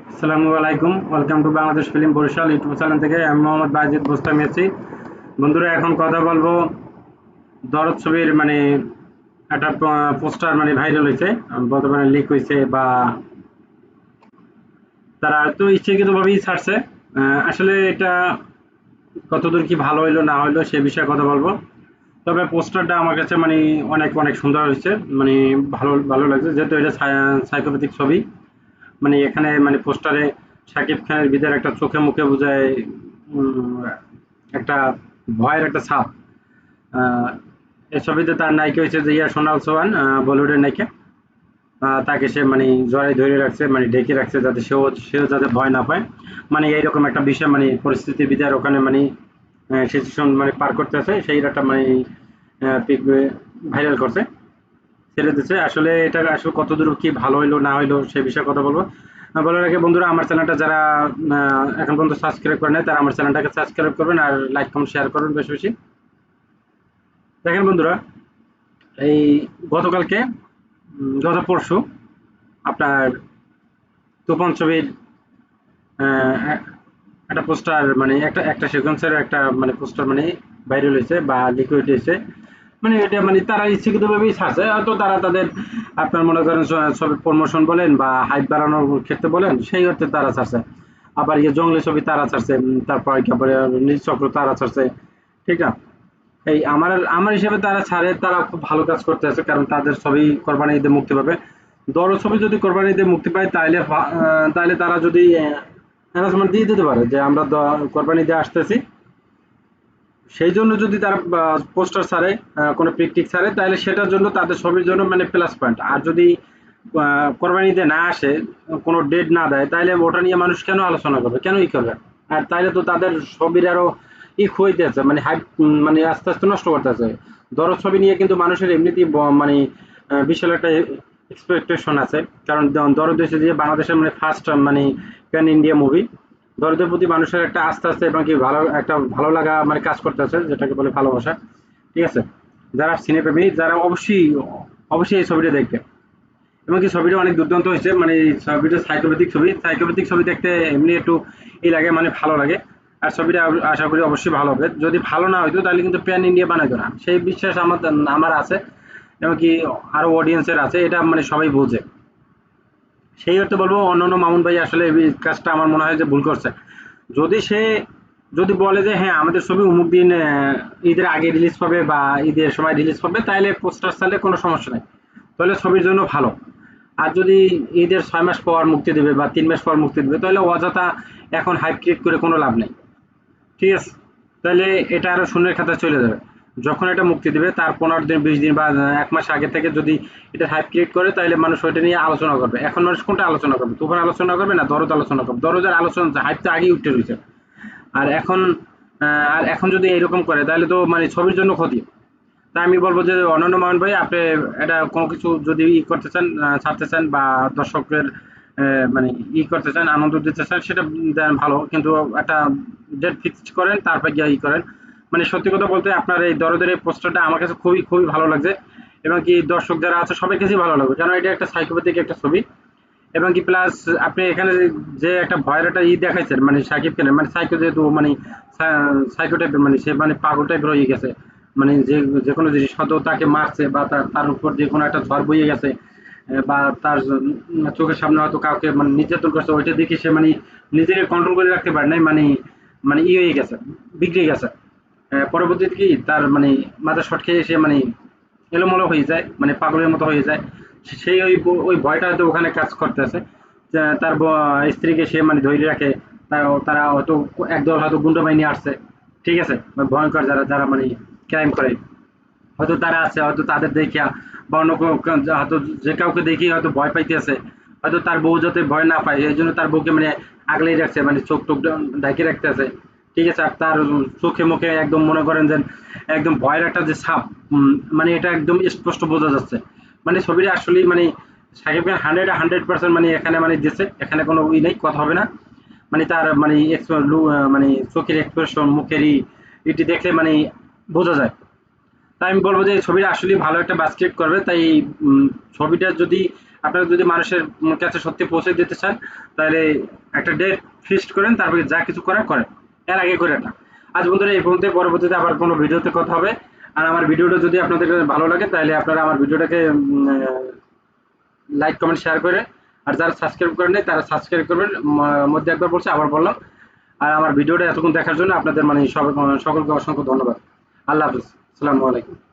আসসালামু আলাইকুম। Welcome to Bangladesh film Barishal YouTube channel থেকে আমি মোহাম্মদ বাজিদ বোস্তামি আছি। বন্ধুরা, এখন কথা বলব দরদ ছবির মানে একটা পোস্টার মানে ভাইরাল হয়েছে বলতে পারেন লিক হয়েছে বা তারা তো ইচ্ছাকৃতভাবেই ছাড়ছে। আসলে এটা কতদূর কি ভালো হইল, না হইল, সে বিষয়ে কথা বলব। তবে পোস্টারটা আমার কাছে মানে অনেক অনেক সুন্দর হয়েছে। মানে ভালো ভালো লাগছে, যেহেতু এটা সাইকোপ্যাথিক ছবি। মানে এখানে মানে পোস্টারে শাকিব খানের ভিতরে একটা চোখে মুখে বোঝায় একটা ভয়ের একটা ছাপ। এই ছবিতে তার নায়িকা হয়েছে যে ইয়া সোনাল সোহান বলিউডের নায়িকা। তাকে সে মানে জড়াই ধরে রাখছে মানে ঢেকে রাখছে যাতে সেও সেও যাতে ভয় না পায়। মানে এইরকম একটা বিষয় মানে পরিস্থিতির ভিতরে ওখানে মানে সিচুয়েশন মানে পার করতে আছে সেই একটা মানে পিক ভাইরাল করছে। ছেড়ে দিচ্ছে আসলে এটা আসলে কতদূর কি ভালো হইল, না হইল সে বিষয়ে কথা বলব। বলার আগে বন্ধুরা, আমার চ্যানেলটা যারা এখন পর্যন্ত সাবস্ক্রাইব করে নেয় তারা আমার চ্যানেলটাকে সাবস্ক্রাইব করবেন আর লাইক কমেন্ট শেয়ার করবেন বেশি বেশি। দেখেন বন্ধুরা, এই গতকালকে গত পরশু আপনার তুফান ছবির একটা পোস্টার মানে একটা একটা সিকোয়েন্সের একটা মানে পোস্টার মানে ভাইরাল হয়েছে বা লিকুইড হয়েছে। মানে এটা মানে তারা ইচ্ছাকৃতভাবেই ছাড়ছে হয়তো তারা তাদের আপনার মনে করেন ছবির প্রমোশন বলেন বা হাইট বাড়ানোর ক্ষেত্রে বলেন, সেই অর্থে তারা ছাড়ছে আবার ইয়ে জঙ্গলি ছবি তারা ছাড়ছে তারপর তারপরে নীল চক্র তারা ছাড়ছে ঠিক না এই আমার আমার হিসেবে তারা ছাড়ে তারা খুব ভালো কাজ করতে আছে, কারণ তাদের ছবি কোরবানি ঈদে মুক্তি পাবে। দর ছবি যদি কোরবানি ঈদে মুক্তি পায়, তাহলে তাহলে তারা যদি অ্যানাউন্সমেন্ট দিয়ে দিতে পারে যে আমরা কোরবানি ঈদে আসতেছি। সেই জন্য যদি তারা পোস্টার ছাড়ে কোনো পিকটিক ছাড়ে, তাহলে সেটার জন্য তাদের ছবির জন্য মানে প্লাস পয়েন্ট আর যদি কোরবানিতে না আসে, কোনো ডেট না দেয়, তাহলে ওটা নিয়ে মানুষ কেন আলোচনা করবে? কেন ই করবে? আর তাইলে তো তাদের ছবির আরও ই হইতেছে মানে হাইপ মানে আস্তে আস্তে নষ্ট করতেছে। দরদ ছবি নিয়ে কিন্তু মানুষের এমনিতেই মানে বিশাল একটা এক্সপেকটেশন আছে। কারণ দরদ হচ্ছে যে বাংলাদেশের মানে ফার্স্ট মানে প্যান ইন্ডিয়া মুভি দরিদ্রের প্রতি মানুষের একটা আস্তে আস্তে এবং কি ভালো, একটা ভালো লাগা মানে কাজ করতেছে, যেটাকে বলে ভালোবাসা। ঠিক আছে? যারা সিনেপ্রেমী, যারা অবশ্যই অবশ্যই এই ছবিটা দেখবে। এবং কি ছবিটা অনেক দুর্দান্ত হয়েছে মানে এই ছবিটা সাইকোপ্যাথিক ছবি। সাইকোপ্যাথিক ছবি দেখতে এমনি একটু ই লাগে মানে ভালো লাগে। আর ছবিটা আশা করি অবশ্যই ভালো হবে। যদি ভালো না হইতো, তাহলে কিন্তু প্যান ইন্ডিয়া বানাইতো না। সেই বিশ্বাস আমার আমার আছে। এবং কি আরও অডিয়েন্সের আছে, এটা মানে সবাই বোঝে। সেই অর্থে বলব অন্যান্য মামুন ভাই আসলে এই কাজটা আমার মনে হয় যে ভুল করছে। যদি সে, যদি বলে যে হ্যাঁ আমাদের ছবি অমুক দিন ঈদের আগে রিলিজ পাবে বা ঈদের সময় রিলিজ পাবে তাহলে পোস্টার চাইলে কোনো সমস্যা নেই। তাহলে ছবির জন্য ভালো। আর যদি ঈদের ছয় মাস পর মুক্তি দেবে বা তিন মাস পর মুক্তি দেবে, তাহলে অযথা এখন হাইপ ক্রিয়েট করে কোনো লাভ নেই। ঠিক আছে? তাহলে এটা আরও শূন্যের খাতায় চলে যাবে। যখন এটা মুক্তি দিবে তার পনেরো দিন বিশ দিন বা এক মাস আগে থেকে যদি এটা হাইপ ক্রিয়েট করে তাহলে মানুষ ওইটা নিয়ে আলোচনা করবে। এখন মানুষ কোনটা আলোচনা করবে? তুফান আলোচনা করবে না দরদ আলোচনা করবে? দরদের আলোচনা হাইপ তো আগেই উঠে রয়েছে। আর এখন আর এখন যদি এরকম করে তাহলে তো মানে ছবির জন্য ক্ষতি। তাই আমি বলব যে অনন্য মোহন ভাই আপনি এটা কোনো কিছু যদি ই করতে চান ছাড়তে চান বা দর্শকের আহ, মানে ই করতে চান আনন্দ দিতে চান সেটা ভালো। কিন্তু একটা ডেট ফিক্সড করেন তারপর গিয়ে ই করেন। মানে সত্যি কথা বলতে আপনার এই দরদের এই পোস্টারটা আমার কাছে খুবই খুবই ভালো লাগছে। এবং কি দর্শক যারা আছে সবাই কাছেই ভালো লাগবে। কারণ এটা একটা সাইকোপ্যাথিক একটা ছবি। এবং কি প্লাস আপনি এখানে যে একটা ভয়ের একটা ই দেখাইছেন মানে সাকিব খানের মানে সাইকো যেহেতু মানে সাইকো টাইপের মানে সে মানে পাগল টাইপের হয়ে গেছে। মানে যে যে কোনো জিনিস, হয়তো তাকে মারছে বা তার তার উপর যে কোনো একটা ঝড় বইয়ে গেছে বা তার চোখের সামনে হয়তো কাউকে মানে নির্যাতন করছে, ওইটা দেখে সে মানে নিজেকে কন্ট্রোল করে রাখতে পারে নাই মানে মানে ই হয়ে গেছে, বিগড়ে গেছে। পরবর্তীতে কি তার মানে মাথা শট খেয়ে সে মানে এলোমেলো হয়ে যায় মানে পাগলের মতো হয়ে যায়। সেই ওই ওই ভয়টা হয়তো ওখানে কাজ করতেছে। তার স্ত্রীকে সে মানে ধরে রাখে, তারা- হয়তো একদল হয়তো গুন্ডা বাহিনী আসছে। ঠিক আছে? ভয়ঙ্কর যারা যারা মানে ক্রাইম করে। হয়তো তারা আছে, হয়তো তাদের দেখিয়া বা অন্য হয়তো যে কাউকে দেখি হয়তো ভয় পাইতেছে। হয়তো তার বউ যাতে ভয় না পায় এই জন্য তার বউকে মানে আগলেই রাখছে মানে চোখ টোক ঢাকি রাখতে আছে ঠিক আছে? আর তার চোখে মুখে একদম মনে করেন যে একদম ভয়ের একটা যে সাপ মানে এটা একদম স্পষ্ট বোঝা যাচ্ছে। মানে ছবিটা আসলেই মানে Shakib Khan hundred hundred percent মানে এখানে মানে দিচ্ছে এখানে কোনো ই নেই, কথা হবে না। মানে তার মানে মানে চোখের এক্সপ্রেশন মুখের ই, এটি দেখলে মানে বোঝা যায়। তাই আমি বলব যে ছবিটা আসলে ভালো একটা বাস্কেট করবে। তাই ছবিটা যদি আপনারা যদি মানুষের কাছে সত্যি পৌঁছে দিতে চান, তাহলে একটা ডেট ফিক্সড করেন, তারপরে যা কিছু করার করেন। এর আগে করে না। আজ বন্ধুরা এই পর্যন্ত পরবর্তীতে আবার কোনো ভিডিওতে কথা হবে। আর আমার ভিডিওটা যদি আপনাদের ভালো লাগে, তাহলে আপনারা আমার ভিডিওটাকে লাইক কমেন্ট শেয়ার করে, আর যারা সাবস্ক্রাইব করে নাই, তারা সাবস্ক্রাইব করবেন। মধ্যে একবার বলছে, আবার বললাম। আর আমার ভিডিওটা এতক্ষণ দেখার জন্য আপনাদের মানে সকলকে অসংখ্য ধন্যবাদ। আল্লাহ হাফিজ। আসসালামু আলাইকুম।